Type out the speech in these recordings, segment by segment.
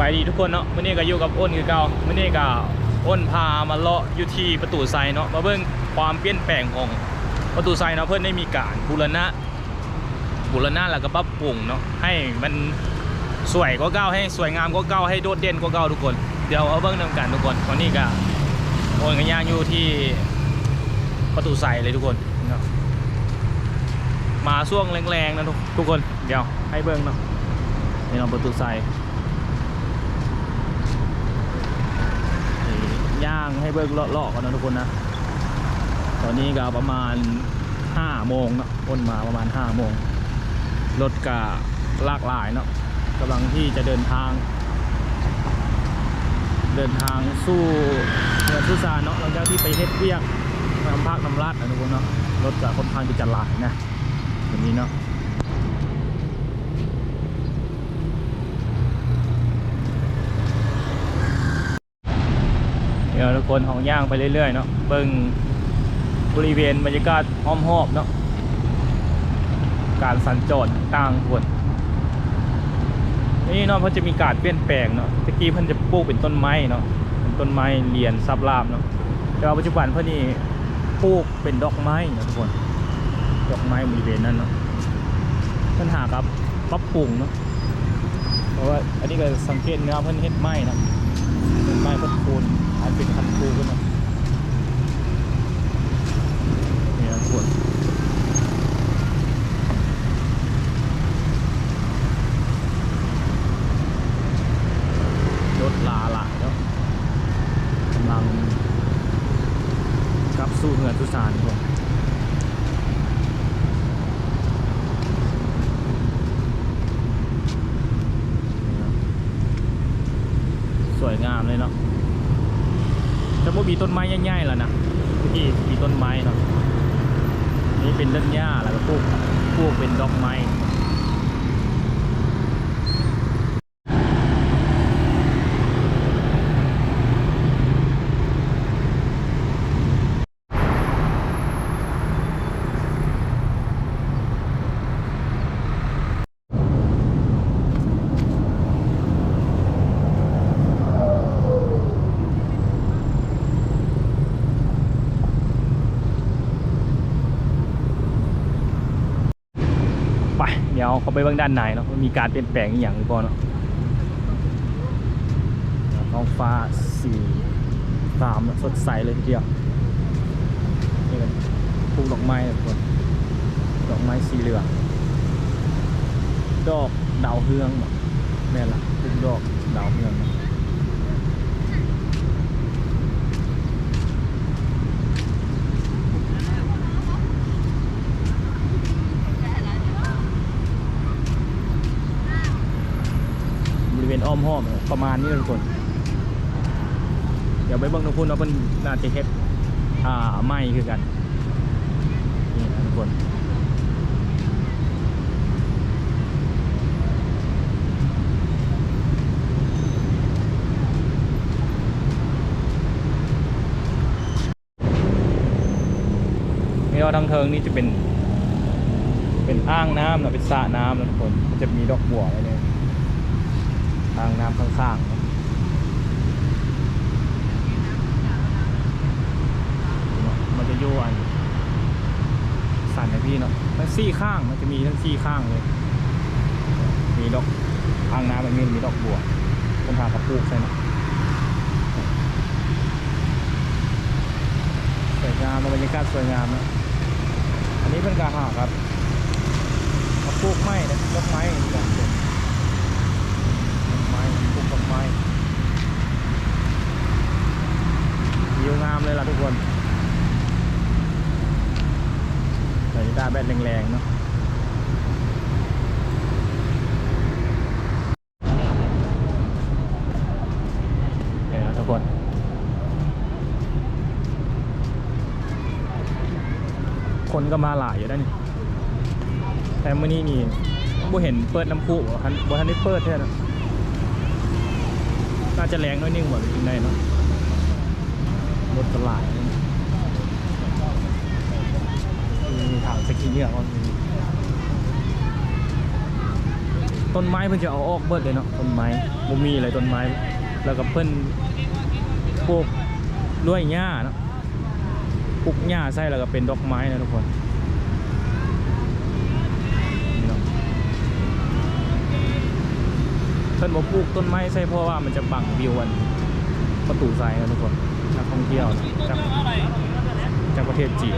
บายดีทุกคนเนาะวันนี้ก็อยู่กับอ้นคือเก่าวันนี้ก็อ้นพามาเลาะอยู่ที่ประตูไซเนาะมาเบิ่งความเปลี่ยนแปลงของประตูไซเนาะเพื่อนได้มีการบูรณะบูรณะแล้วก็ปรับปรุงเนาะให้มันสวยก็เก่าให้สวยงามก็เก่าให้โดดเด่นก็เก่าทุกคน เดี๋ยวเอาเบิ่งนำกันทุกคนตอนนี้ก็โอนกันย่างอยู่ที่ประตูไซเลยทุกคนเนาะมาช่วงแรงๆนะทุกทุกคนเดี๋ยวให้เบิ่งเนาะนี่เนาประตูไซ ย่างให้เบิกเลาะๆกันนะทุกคนนะ ตอนนี้ก็ประมาณ5โมงเนาะอ้นมาประมาณ5โมงรถก็ลากหลายเนาะกำลังที่จะเดินทาง เดินทางสู้เมืองสุสานเนาะหลังจากที่ไปเฮ็ดเวียกทำภาคน้ำรัดนะทุกคนเนาะรถก็ค่อนข้างที่จะหลายนะแบบนี้เนาะ เดี๋ยวทุ กคนของย่างไปเรื่อยๆเนาะเบิ่งบริเวณบรรยากาศอ้อมหอบเนาะการสัญจรต่างๆคนนี่เนาะเพราจะมีการเปลี่ยนแปลงเนาะตะกี้เพิ่นจะปลูกเป็นต้นไม้เนาะเป็นต้นไม้เรียนซับลาบเนาะแต่ว่าปัจจุบันเพิ่นนี่ปลูกเป็นดอกไม้นะทุกคนดอกไม้บริเวณนั้นเนาะปัญหาครับปรับปรุงเนาะเพราะว่าอันนี้ก็สังเกตเนาะเพิ่นเฮ็ดไม้นะเป็นไม้พัดคูนาจเป็นคันคูขึ้นมาเนี่ยขวดรถลาหลายแล้วกำลังกลับสู่เหือนทุสานก่อนนี่ครับสวยงามเลยเนาะ จะบ่มีต้นไม้ใหญ่ๆแล้วนะที่มีต้นไม้เนาะนี่เป็นต้นหญ้าแล้วก็พวกพวกเป็นดอกไม้ไป เดี๋ยวเขาไปเบื้องด้านในเนาะมีการเปลี่ยนแปลงอย่างหรือเปล่าเนาะท้องฟ้าสีสามสดใสเลยทีเดียวนี่เป็นพุ่มดอกไม้ทุกคนดอกไม้สีเหลืองดอกดาวเฮืองแม่ละปลูกดอกดาวเฮืองเนาะ บริเวณอ้อมห้อม ประมาณนี้ทุกคน เดี๋ยวไปเบิ่งทุกคนว่าเป็นน่าจะเฮ็ดอ่าไม้คือกันนี่นะทุกคนนี่เราทางเทิงนี่จะเป็น เป็นอ่างน้ำนะเป็นสระน้ำนะทุกคนมันจะมีดอกบัวอะไรเนี่ย ทางน้ำข้างๆเนะมันจะโยอัน สั่นนะพี่เนาะทั้งสี่ข้างมันจะมีทั้งสี่ข้างเลย มีดอกทางน้ำมันมีมีดอกบัวต้นทางกระปุกใช่ไหมสวยงามบรรยากาศสวยงามนะอันนี้เป็นกาหาครับกระปุกไม้นะดอกไม้อย่างเงี้ย ต้นไม้ปลูกต้นไม้ วิวงามเลยล่ะทุกคนใส่ตาแบตแรงๆเนาะเยวนะทุกคนคนก็มาหลายอยู่ด้านนี่แต่เมื่อนี้นี่บ่เห็นเปิดน้ำพุบ่ทันบ่ทันได้เปิดแท้นะน่าจะแรงน้อยนึงกว่าจริงได้เนาะ รถตลาดมีถังสกีเนี่ยมันมีต้นไม้เพิ่นจะเอาออกเบิดเลยเนาะต้นไม้บ่มีเลยต้นไม้ แล้วก็เพิ่นปลูกด้วยหญ้าเนาะปลูกหญ้าใส่แล้วก็เป็นดอกไม้นะทุกคนเพิ่นบ่ปลูกต้นไม้ใส่เพราะว่ามันจะบังวิวอันประตูไซนะทุกคน นักท่องเที่ยวจากจากประเทศจีน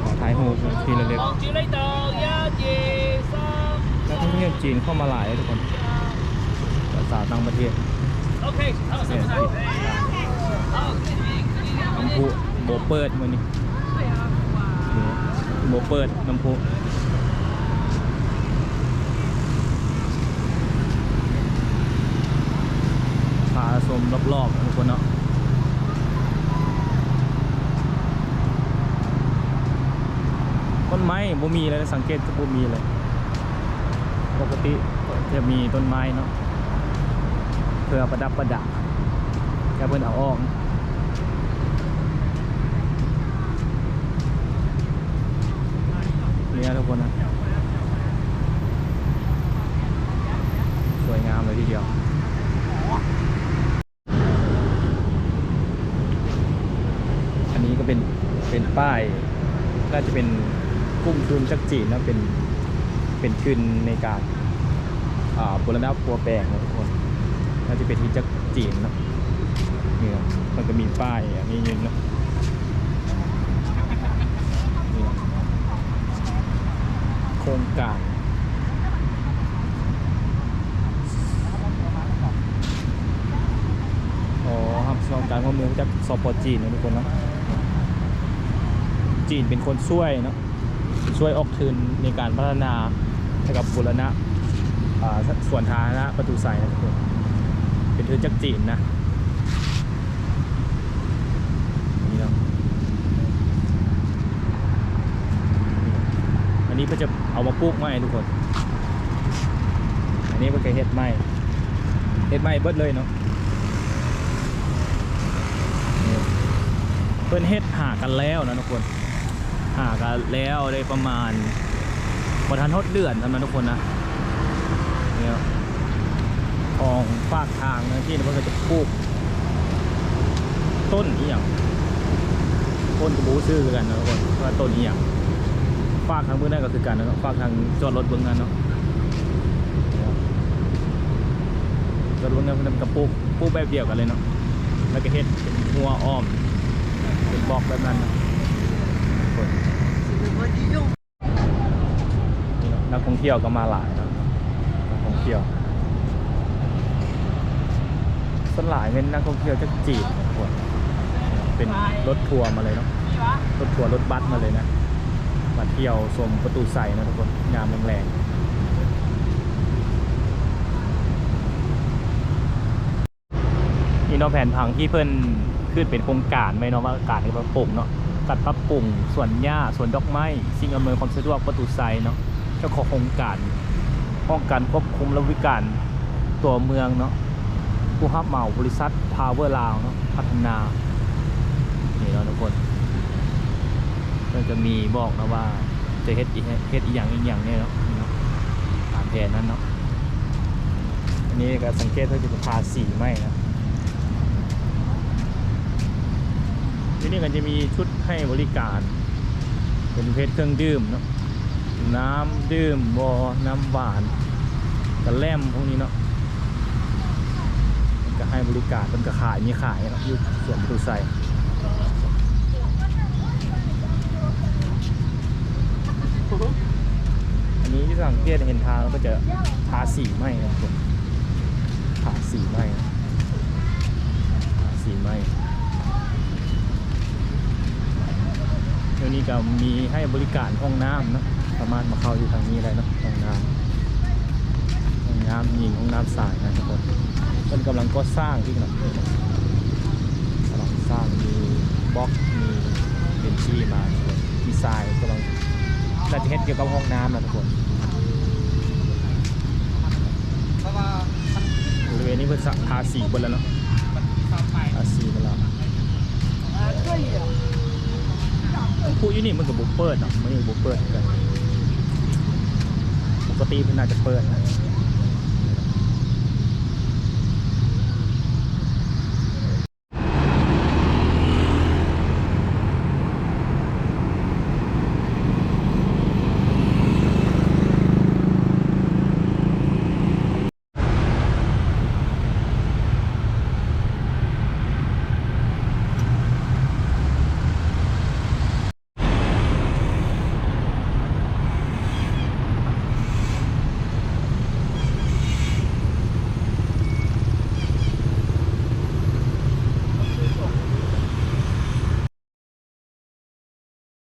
ขอถ่ายรูปทีละเล็กนักท่องเที่ยวจีนเข้ามาหลายทุกคนภาษาต่างประเทศเนี่ยปิดน้ำพุโบเปิดมือนี้โบเปิดน้ำพุ รอบๆทุกคนเนาะต้นไม้บ่มีเลยสังเกตก็บ่มีเลย ปกติจะมีต้นไม้เนาะเพื่อประดับประดับแค่เพิ่นเอาออกเนี่ยทุกคนนะ สวยงามเลยทีเดียว อันนี้ ก็เป็นเป็นป้ายน่าจะเป็นกุ้งคืนจักจีนนะเป็นเป็นคืนในการบูรณะปัวแปลงนะทุกคนน่าจะเป็นที่จักจีนเนอะนี่นอะมันก็มีป้ายอันนี้ยืนเนอะนี่เนะโครงการอ๋อครับโครงการข้อมูลจากสปจีนนะทุกคนนะ จีนเป็นคนช่วยเนาะช่วยออกทุนในการพัฒนาให้กับบูรณะส่วนทางนะประตูใสนะทุกคนเป็นทุนจากจีนนะนี่เนาะอันนี้เพื่อจะเอามาปลูกไม้ทุกคน อันนี้เพื่อเฮ็ดไม้เฮ็ดไม้เบิดเลยเนาะเพิ่นเฮ็ดหากันแล้วนะทุกคนากันแล้วได้ประมาณพอทันทดเดือนทำนั้นทุกคนนะเนี่ยของฝากทางนะที่เราจะปลูก ต้นนี้อย่างต้นกระบูซื้อคือกันนะทุกคนว่าต้นนี้อย่างฝากทางเบื้องหน้าก็คือกันนะฝากทางจอดรถเบื้องนั้นเนาะจอดรถเบื้องนั้นมันกระปุกปลูกแบบเดียวกันเลยเนาะแล้วก็เฮ็ดเป็นหัวอ้อมเป็นบล็อกแบบนั้นนะทุกคน นักท่องเที่ยวก็มาหลายนะนักท่องเที่ยวส่วนหลายเป็นนักท่องเที่ยวจากจีนทุกคนเป็นรถทัวร์มาเลยเนาะรถทัวร์รถบัสมาเลยนะมาเที่ยวชมประตูใสนะทุกคนงามแรงๆนี่เนาะแผนผังที่เพิ่นขึ้นเป็นโครงการไหมเนาะว่าการที่ปรับปรุงเนาะ ตัดปรับปรุงสวนหญ้าสวนดอกไม้สิ่งอำนวยความสะดวกประตูไซเนาะเจ้าของโครงการป้องกันควบคุมและวิการตัวเมืองเนาะผู้รับเหมาบริษัทพาวเวอร์ลาวเนาะพัฒนานี่เนาะทุกคนมันจะมีบอกนะว่าจะเฮ็ดอีเฮ็ดอีกอย่างอีกอย่างเนี่ยเนาะตามแผนนั้นเนาะอันนี้ก็สังเกตว่าจะทาสีไหมนะ ที่นี่ก็จะมีชุดให้บริการ เป็นเพชรเครื่องดื่มเนาะน้ำดื่มบอน้ำหวานกระแลมพวกนี้เนาะมันก็ให้บริการมันก็ขายมีขายเนาะอยู่สวนตูไซอันนี้ที่สังเกตเห็นทางแล้วก็จะทาสีไหมนะทุกคนทาสีไหมนะทาสีไหมเดี๋ยว นี้ก็มีให้บริการห้องน้ำนะสามารถมาเข้าอยู่ทางนี้ได้นะห้องน้ำห้องน้ำหญิงห้องน้ำสายนะทุกคนเป็นกำลังก็สร้างที่กำลังกำลังสร้างมีบล็อกมีเบนชี่มาทุกคนดีไซน์กำลังน่าจะเฮ็ดเกี่ยวกับห้องน้ำนะทุกคนบริเวณนี้เพิ่งทาสีบนแล้วเนาะทาสีบนแล้ว ผู้ยี่นี่มันกับบุกเปิดอะมันยังบุกเปิดกันปกติมันน่าจะเปิดนะ